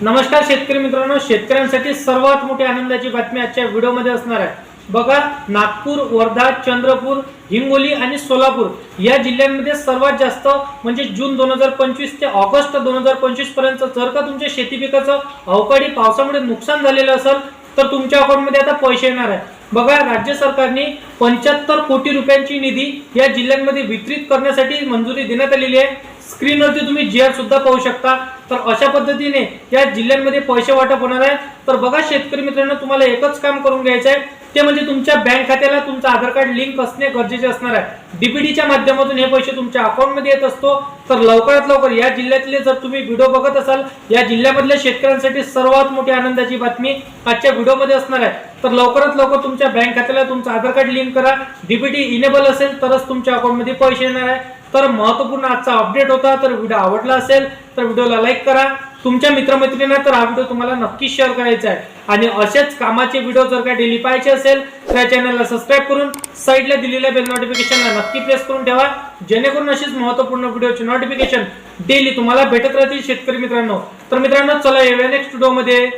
नमस्कार शेतकरी मित्रांनो शेतकऱ्यांसाठी सर्वात मोठी आनंदाची बातमी आजच्या व्हिडिओमध्ये असणार आहे. बघा नागपूर वर्धा चंद्रपूर हिंगोली आणि सोलापूर या जिल्ह्यांमध्ये सर्वात जास्त म्हणजे जून दोन हजार पंचवीस ते ऑगस्ट दोन हजार पंचवीसपर्यंत जर का तुमच्या शेती पिकाचं अवकाळी पावसामुळे नुकसान झालेलं असेल तर तुमच्या अकाउंटमध्ये आता पैसे येणार आहे बघा राज्य सरकारने पंच्याहत्तर कोटी रुपयांची निधी या जिल्ह्यांमध्ये वितरित करण्यासाठी मंजुरी देण्यात आलेली आहे. स्क्रीनवरती तुम्ही जी आर सुद्धा पाहू शकता. तर अशा पद्धतीने या जिल्ह्यांमध्ये पैसे वाटप होणार आहे. तर बघा शेतकरी मित्रांनो तुम्हाला एकच काम करून घ्यायचं आहे. ते म्हणजे तुमच्या बँक खात्याला तुमचं आधार कार्ड लिंक असणे गरजेचे असणार आहे. डीपीडीच्या माध्यमातून हे पैसे तुमच्या अकाउंटमध्ये येत असतो. तर लवकरात लवकर या जिल्ह्यातले जर तुम्ही व्हिडिओ बघत असाल या जिल्ह्यामधल्या शेतकऱ्यांसाठी सर्वात मोठी आनंदाची बातमी आजच्या व्हिडिओमध्ये असणार आहे. तर लवकरात लवकर तुमच्या बँक खात्याला तुमचं आधार कार्ड लिंक करा. डीपीटी इनेबल असेल तरच तुमच्या अकाउंटमध्ये पैसे येणार आहे. तर महत्त्वपूर्ण आजचा अपडेट होता तर व्हिडिओ आवडला असेल तर व्हिडिओला लाईक करा. तुमच्या मित्रमैत्रिणींना तर हा व्हिडिओ तुम्हाला नक्की शेअर करायचा आहे. आणि असेच कामाचे व्हिडिओ जर काय डेली पाहायचे असेल तर या चॅनलला सबस्क्राईब करून साईडला दिलेल्या बेल नोटिफिकेशनला नक्की प्रेस करून ठेवा. जेणेकरून अशीच महत्त्वपूर्ण व्हिडिओची नोटिफिकेशन डेली तुम्हाला भेटत राहतील शेतकरी मित्रांनो. तर मित्रांनो चला येऊया नेक्स्ट व्हिडिओमध्ये